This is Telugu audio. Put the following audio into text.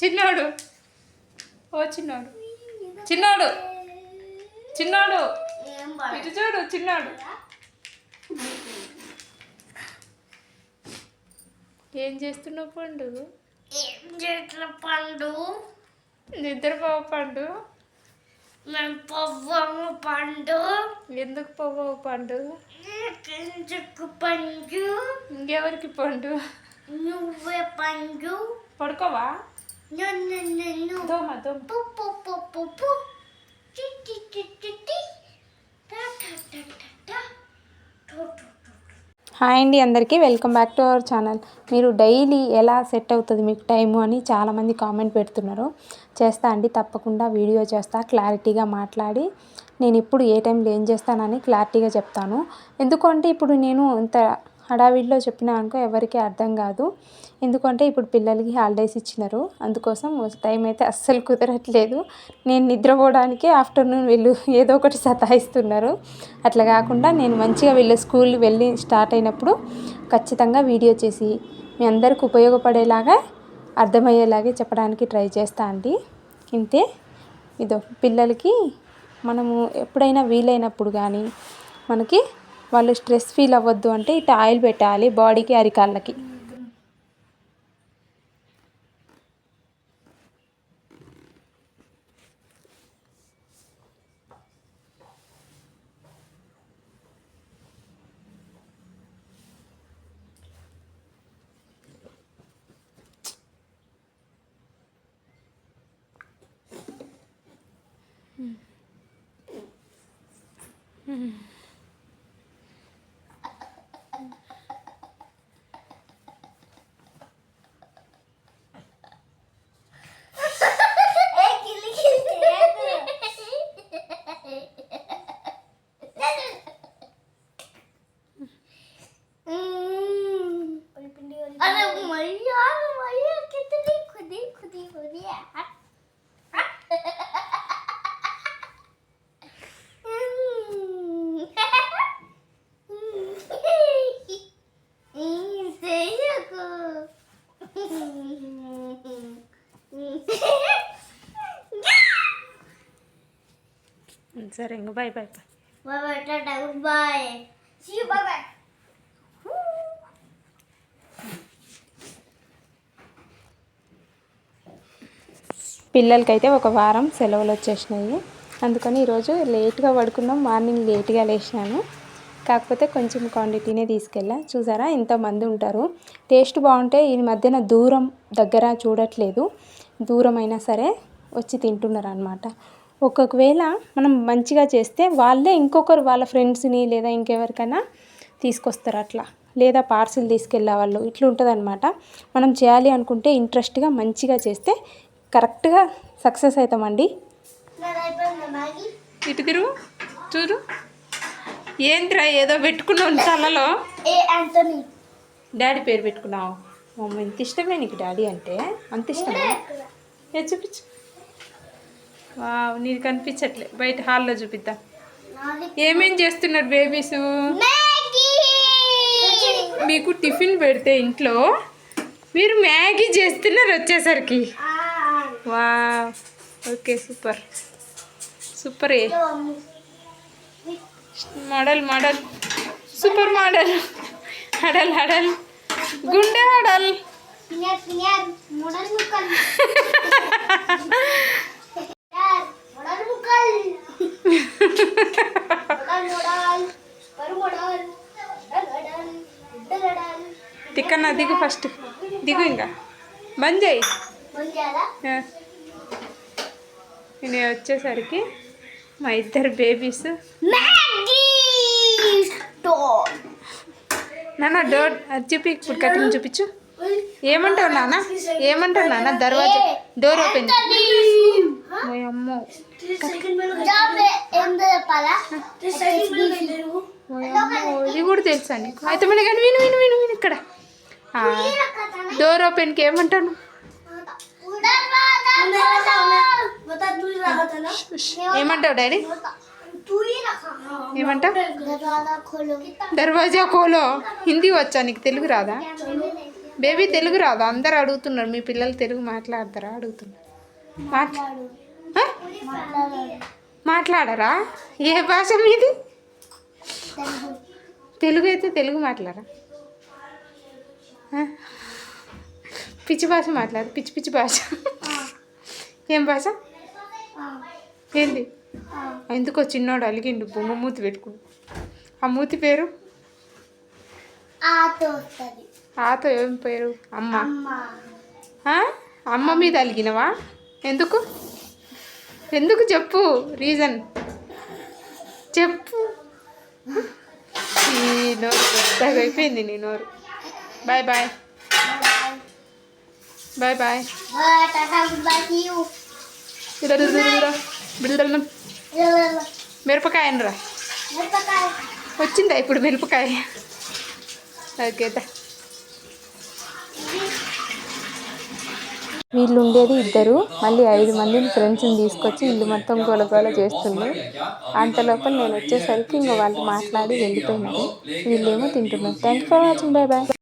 చిన్నోడు. ఓ చిన్నోడు. చిన్నోడు. చిన్నోడు. ఇటు చూడు చిన్నోడు. ఏం చేస్తున్నావు పండు? ఏం చెట్ల పండు. నిద్రపోవ పండు మేము పొవ్వము పండు? ఎందుకు పోవవు పండు పండు? ఇంకెవరికి పండు? నువ్వే పండు. పడుకోవా? దోమ దోమ. హాయ్ అండి అందరికీ. Welcome back to our channel. మీరు డైలీ ఎలా సెట్ అవుతుంది మీకు టైము అని చాలామంది కామెంట్ పెడుతున్నారు. చేస్తా అండి తప్పకుండా వీడియో చేస్తా క్లారిటీగా మాట్లాడి. నేను ఇప్పుడు ఏ టైంలో ఏం చేస్తానని క్లారిటీగా చెప్తాను. ఎందుకంటే ఇప్పుడు నేను ఇంత హడావిడిలో చెప్పినా అనుకో ఎవరికి అర్థం కాదు. ఎందుకంటే ఇప్పుడు పిల్లలకి హాలిడేస్ ఇచ్చినారు. అందుకోసం టైం అయితే అస్సలు కుదరట్లేదు. నేను నిద్రపోవడానికి ఆఫ్టర్నూన్ వీళ్ళు ఏదో ఒకటి సతాయిస్తున్నారు. అట్లా కాకుండా నేను మంచిగా వీళ్ళ స్కూల్ వెళ్ళి స్టార్ట్ అయినప్పుడు ఖచ్చితంగా వీడియో చేసి మీ అందరికి ఉపయోగపడేలాగా అర్థమయ్యేలాగే చెప్పడానికి ట్రై చేస్తా అండి. ఇంతే. ఇదో పిల్లలకి మనము ఎప్పుడైనా వీలైనప్పుడు కానీ మనకి వాళ్ళు స్ట్రెస్ ఫీల్ అవ్వద్దు అంటే ఇట్లా ఆయిల్ పెట్టాలి బాడీకి అరికాళ్ళకి. ఏ సరే ఇంక bye bye bye. you, bye bye. పిల్లలకైతే ఒక వారం సెలవులు వచ్చేసినాయి. అందుకని ఈరోజు లేట్గా పడుకున్నాం మార్నింగ్ లేట్గా లేచినాను. కాకపోతే కొంచెం క్వాంటిటీనే తీసుకెళ్ళా. చూసారా ఇంతమంది ఉంటారు. టేస్ట్ బాగుంటే ఈ మధ్యన దూరం దగ్గర చూడట్లేదు. దూరం అయినా సరే వచ్చి తింటున్నారు అనమాట ఒక్కొక్కవేళ మనం మంచిగా చేస్తే వాళ్ళే ఇంకొకరు వాళ్ళ ఫ్రెండ్స్ని లేదా ఇంకెవరికైనా తీసుకొస్తారు అట్లా. లేదా పార్సిల్ తీసుకెళ్ళే వాళ్ళు ఇట్లా ఉంటుంది మనం చేయాలి అనుకుంటే ఇంట్రెస్ట్గా మంచిగా చేస్తే కరెక్ట్గా సక్సెస్ అవుతామండి ఇటు తిరుగు. చూడు. ఏంద్రా ఏదో పెట్టుకున్నావు తలలో? డాడీ పేరు పెట్టుకున్నావు. మమ్మ ఇంత ఇష్టమే నీకు డాడీ అంటే? అంత ఇష్టమా? ఏ చూపించు. నీకు కనిపించట్లే. బయట హాల్లో చూపిద్దాం. ఏమేం చేస్తున్నారు బేబీస్? మీకు టిఫిన్ పెడితే ఇంట్లో మీరు మ్యాగీ చేస్తున్నారు వచ్చేసరికి. వా ఓకే సూపర్. సూపర్. ఏ మోడల్ మోడల్. Super model. హడల్ హడల్. గుండె హడల్ ఫింగర్ ఫింగర్ మోడల్ ముక్కల్ మోడల్ ముక్కల్ మోడల్ మోడల్ పరు మోడల్ డగడల్ డగడల్ తిక్కన్న దిగు ఫస్ట్ దిగు ఇంకా. బంద్ చేయి. నేను వచ్చేసరికి మా ఇద్దరు బేబీస్ నాన్న డోర్ అది చూపి ఇప్పుడు కటింగ్ చూపించు. ఏమంటావు నాన్న? ఏమంటావు నాన్న? దర్వాజా డోర్ ఓపెన్ అమ్మో ఇది కూడా తెలుసా నీకు? అయితే మళ్ళీ కానీ విను విను విను విను ఇక్కడ. డోర్ ఓపెన్కి ఏమంటాను? ఏమంటావు డాడీ? ఏమంటావు? దర్వాజా కోలో. హిందీ వచ్చా? నీకు తెలుగు రాదా? బేబీ తెలుగు రాదా? అందరు అడుగుతున్నారు. మీ పిల్లలు తెలుగు మాట్లాడతారా? అడుగుతున్నారు. మాట్లా మాట్లాడరా? ఏ భాష మీది? తెలుగు తెలుగు అయితే తెలుగు మాట్లాడరా? పిచ్చి భాష మాట్లాడు పిచ్చి పిచ్చి భాష. ఏం భాష? ఏంది. ఎందుకో చిన్నోడు అలిగిండు బొమ్మ మూతి పెట్టుకుని. ఆ మూతి పేరు? ఆతో ఏం పేరు? అమ్మ? అమ్మ మీద అలిగినవా? ఎందుకు? ఎందుకు చెప్పు రీజన్. చెప్పు. ఈ నోరు పెద్దగా అయిపోయింది నీ నోరు. Bye bye bye bye tata bye you మిరపకాయ అనరా. వచ్చిందా ఇప్పుడు మిరపకాయ? ఓకే వీళ్ళు ఉండేది ఇద్దరు. మళ్ళీ ఐదు మందిని ఫ్రెండ్స్ని తీసుకొచ్చి ఇల్లు మొత్తం గోలగోల చేస్తున్నారు అంతలోపల నేను వచ్చేసరికి ఇంకా వాళ్ళు మాట్లాడి వెళ్ళిపోయినారు. వీళ్ళేమో తింటున్నారు. Thank you for watching bye bye